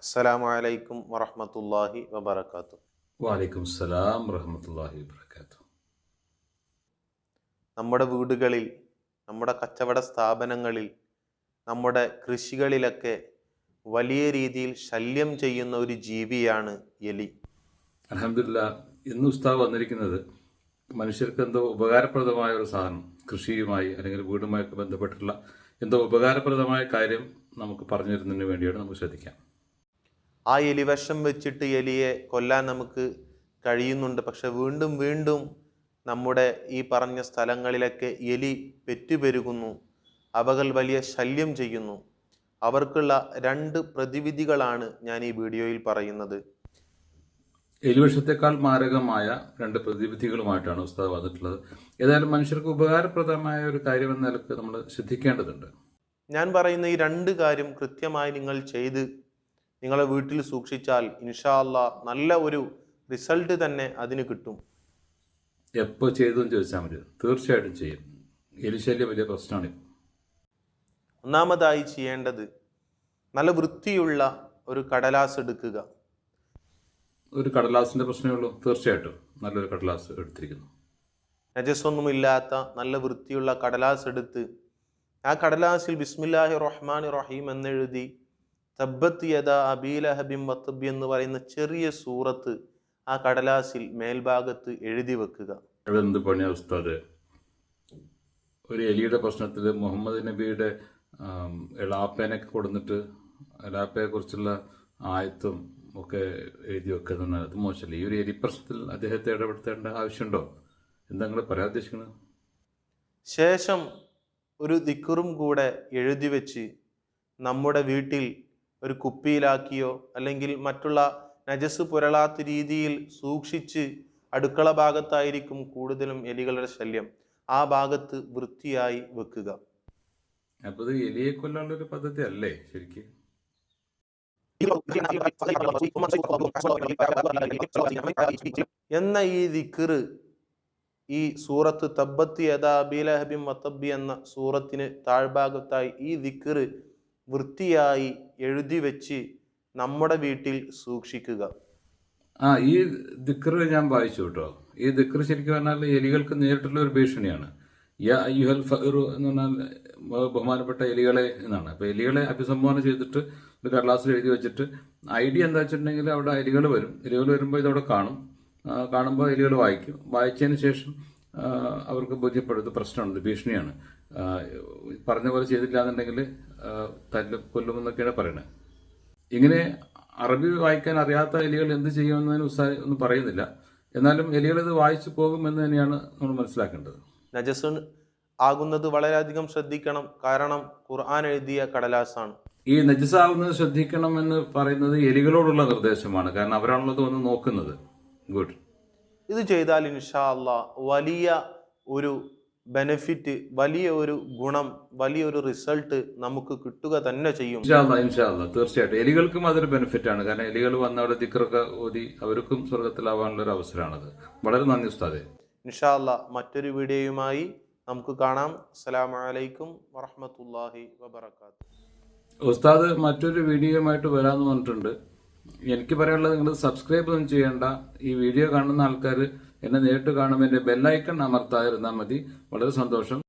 അസ്സലാമു അലൈക്കും വറഹ്മത്തുള്ളാഹി വബർക്കാത്തു വാലൈക്കും സലാം വറഹമത്തല്ലാഹി വാത്തു നമ്മുടെ വീടുകളിൽ നമ്മുടെ കച്ചവട സ്ഥാപനങ്ങളിൽ നമ്മുടെ കൃഷികളിലൊക്കെ വലിയ രീതിയിൽ ശല്യം ചെയ്യുന്ന ഒരു ജീവിയാണ് എലി. അലഹമില്ല ഇന്ന് ഉസ്താവ് വന്നിരിക്കുന്നത് മനുഷ്യർക്ക് എന്തോ ഉപകാരപ്രദമായ ഒരു സാധനം കൃഷിയുമായി അല്ലെങ്കിൽ വീടുമായൊക്കെ ബന്ധപ്പെട്ടുള്ള എന്തോ ഉപകാരപ്രദമായ കാര്യം നമുക്ക് പറഞ്ഞു തരുന്നതിന് വേണ്ടിയാണ് നമുക്ക് ശ്രദ്ധിക്കാം. ആ എലിവശം വെച്ചിട്ട് എലിയെ കൊല്ലാൻ നമുക്ക് കഴിയുന്നുണ്ട്. പക്ഷെ വീണ്ടും വീണ്ടും നമ്മുടെ ഈ പറഞ്ഞ സ്ഥലങ്ങളിലൊക്കെ എലി പെറ്റുപെരുകുന്നു. അവകൾ വലിയ ശല്യം ചെയ്യുന്നു. അവർക്കുള്ള രണ്ട് പ്രതിവിധികളാണ് ഞാൻ ഈ വീഡിയോയിൽ പറയുന്നത്. എലിവിഷത്തെക്കാൾ മാരകമായ രണ്ട് പ്രതിവിധികളുമായിട്ടാണ് ഉസ്താദ് വന്നിട്ടുള്ളത്. ഏതായാലും മനുഷ്യർക്ക് ഉപകാരപ്രദമായ ഒരു കാര്യം എന്ന നിലയ്ക്ക് നമ്മൾ ശ്രദ്ധിക്കേണ്ടതുണ്ട്. ഞാൻ പറയുന്ന ഈ രണ്ട് കാര്യം കൃത്യമായി നിങ്ങൾ ചെയ്ത് നിങ്ങളെ വീട്ടിൽ സൂക്ഷിച്ചാൽ ഇൻഷാല്ല നല്ല ഒരു റിസൾട്ട് തന്നെ അതിന് കിട്ടും. എപ്പോൾ ചെയ്തു എന്ന് ചോദിച്ചാൽ മതി. തീർച്ചയായിട്ടും ചെയ്യും. എലിശല്യം വലിയ പ്രശ്നമാണ്. ഒന്നാമതായി ചെയ്യേണ്ടത് നല്ല വൃത്തിയുള്ള ഒരു കടലാസ് എടുക്കുക. ഒരു കടലാസിന്റെ പ്രശ്നമേ ഉള്ളൂ. തീർച്ചയായിട്ടും നല്ലൊരു കടലാസ് എടുത്തിരിക്കുന്നു. നജസ്സൊന്നുമില്ലാത്ത നല്ല വൃത്തിയുള്ള കടലാസ് എടുത്ത് ആ കടലാസിൽ ബിസ്മില്ലാഹി റഹ്മാൻ റഹീം എന്നെഴുതി തബ്ബത്ത് യദ അബീലഹബിം വത്തബി എന്ന് പറയുന്ന ചെറിയ സൂറത്ത് ആ കടലാസിൽ മേൽഭാഗത്ത് എഴുതി വെക്കുക. എന്ത് പണി ഉസ്താദ്? ഒരു എലിയുടെ പ്രശ്നത്തിൽ മുഹമ്മദ് നബിയുടെ എളാപ്പേനൊക്കെ കൊടുത്തിട്ട് എളാപ്പയെ കുറിച്ചുള്ള ആയത്തും ഒക്കെ എഴുതി വെക്കുന്ന അത് മോശമല്ല? ഈ ഒരു എലി പ്രശ്നത്തിൽ അദ്ദേഹത്തെ ഇടപെടുത്തേണ്ട ആവശ്യമുണ്ടോ? എന്താ നിങ്ങൾ പറയാൻ ഉദ്ദേശിക്കുന്നത് ശേഷം ഒരു ദിക്കറും കൂടെ എഴുതി വെച്ച് നമ്മുടെ വീട്ടിൽ ഒരു കുപ്പിയിലാക്കിയോ അല്ലെങ്കിൽ മറ്റുള്ള നജസ് പുരളാത്ത രീതിയിൽ സൂക്ഷിച്ച് അടുക്കള ഭാഗത്തായിരിക്കും കൂടുതലും എലികളുടെ ശല്യം. ആ ഭാഗത്ത് വൃത്തിയായി വെക്കുക. അപ്പോൾ ഇത് എലിയെ കൊല്ലാനുള്ള ഒരു പദ്ധതി അല്ലേ ശരിക്കും? എന്ന ഈ ദിക്കറ് ഈ സൂറത്ത് തബ്ബത്തി യഥാ അബീലഹബിം വത്തബ്ബി എന്ന സൂറത്തിന് താഴ്ഭാഗത്തായി ഈ ദിക്കറ് വൃത്തിയായി എഴുതി വെച്ച് നമ്മുടെ വീട്ടിൽ സൂക്ഷിക്കുക. ആ ഈ ദിക്കറ് ഞാൻ വായിച്ചു കേട്ടോ. ഈ ദിക്കറ് ശരിക്കും പറഞ്ഞാൽ എലികൾക്ക് നേരിട്ടുള്ള ഒരു ഭീഷണിയാണ്. യുഹൽ എന്ന് പറഞ്ഞാൽ ബഹുമാനപ്പെട്ട എലികളെ എന്നാണ്. അപ്പൊ എലികളെ അഭിസംബോധന ചെയ്തിട്ട് ഒരു കടലാസിൽ എഴുതി വെച്ചിട്ട് ഐഡിയ എന്താ വെച്ചിട്ടുണ്ടെങ്കിൽ അവിടെ എലികൾ വരും. എലികൾ വരുമ്പോൾ ഇതവിടെ കാണും. കാണുമ്പോൾ എലികൾ വായിക്കും. വായിച്ചതിന് ശേഷം അവർക്ക് ബോധ്യപ്പെടുന്നത് പ്രശ്നമുണ്ട് ഭീഷണിയാണ്. പറഞ്ഞ പോലെ ചെയ്തില്ല എന്നുണ്ടെങ്കിൽ തല്ലും കൊല്ലുമെന്നൊക്കെയാണ് പറയുന്നത് ഇങ്ങനെ അറബി വായിക്കാൻ അറിയാത്ത എലികൾ എന്ത് ചെയ്യുമെന്നതിന് ഉത്സാഹം ഒന്നും പറയുന്നില്ല. എന്നാലും എലികൾ ഇത് വായിച്ചു പോകുമെന്ന് തന്നെയാണ് നമ്മൾ മനസ്സിലാക്കേണ്ടത്. നജസ് ആകുന്നത് വളരെയധികം ശ്രദ്ധിക്കണം. കാരണം ഖുർആൻ എഴുതിയ കടലാസാണ്. ഈ നജസാവുന്നത് ശ്രദ്ധിക്കണം എന്ന് പറയുന്നത് എലികളോടുള്ള നിർദ്ദേശമാണ്. കാരണം അവരാണല്ലോ വന്ന് നോക്കുന്നത്. ഗുഡ്. ഇത് ചെയ്താൽ ഇൻഷാ അല്ലാ വലിയ ഒരു ബെനിഫിറ്റ് വലിയ ഒരു ഗുണം വലിയൊരു റിസൾട്ട് നമുക്ക് കിട്ടുക തന്നെ ചെയ്യും. ഇൻഷാല്ല തീർച്ചയായിട്ടും. എലികൾക്കും അതൊരു ബെനിഫിറ്റ് ആണ്. കാരണം എലികൾ വന്ന അവിടെ ദിക്കറൊക്കെ ഓതി അവർക്കും സ്വർഗത്തിലാവാനുള്ള ഒരു അവസരമാണത്. വളരെ നന്ദി ഉസ്താദെ. ഇൻഷാല്ല മറ്റൊരു വീഡിയോയുമായി നമുക്ക് കാണാം. അസ്സലാമു അലൈക്കും വറഹ്മത്തുള്ളാഹി വബറകാതുഹു. ഉസ്താദ് മറ്റൊരു വീഡിയോയുമായിട്ട് വരാമെന്ന് പറഞ്ഞിട്ടുണ്ട്. എനിക്ക് പറയാനുള്ളത് നിങ്ങൾ സബ്സ്ക്രൈബ് ഒന്നും ചെയ്യേണ്ട. ഈ വീഡിയോ കാണുന്ന ആൾക്കാർ എന്നെ നേരിട്ട് കാണുമ്പോൾ എന്റെ ബെല്ലൈക്കൺ അമർത്താതിരുന്നാൽ മതി. വളരെ സന്തോഷം.